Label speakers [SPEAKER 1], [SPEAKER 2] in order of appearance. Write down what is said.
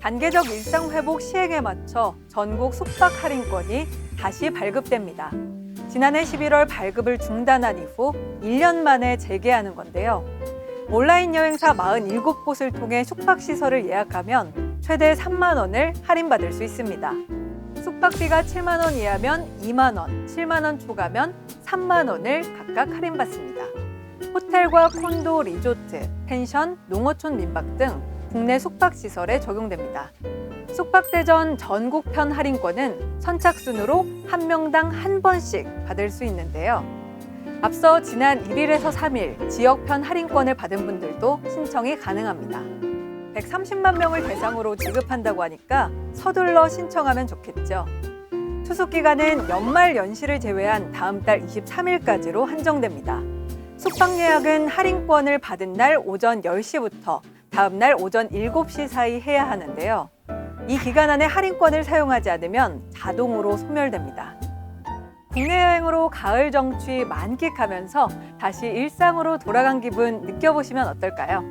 [SPEAKER 1] 단계적 일상 회복 시행에 맞춰 전국 숙박 할인권이 다시 발급됩니다. 지난해 11월 발급을 중단한 이후 1년 만에 재개하는 건데요. 온라인 여행사 47곳을 통해 숙박시설을 예약하면 최대 3만 원을 할인받을 수 있습니다. 숙박비가 7만 원 이하면 2만 원, 7만 원 초과면 3만 원을 각각 할인받습니다. 호텔과 콘도, 리조트, 펜션, 농어촌 민박 등 국내 숙박시설에 적용됩니다. 숙박대전 전국편 할인권은 선착순으로 한 명당 한 번씩 받을 수 있는데요. 앞서 지난 1일에서 3일 지역편 할인권을 받은 분들도 신청이 가능합니다. 130만 명을 대상으로 지급한다고 하니까 서둘러 신청하면 좋겠죠. 투숙 기간은 연말 연시를 제외한 다음 달 23일까지로 한정됩니다. 숙박 예약은 할인권을 받은 날 오전 10시부터 다음 날 오전 7시 사이 해야 하는데요. 이 기간 안에 할인권을 사용하지 않으면 자동으로 소멸됩니다. 국내 여행으로 가을 정취 만끽하면서 다시 일상으로 돌아간 기분 느껴보시면 어떨까요?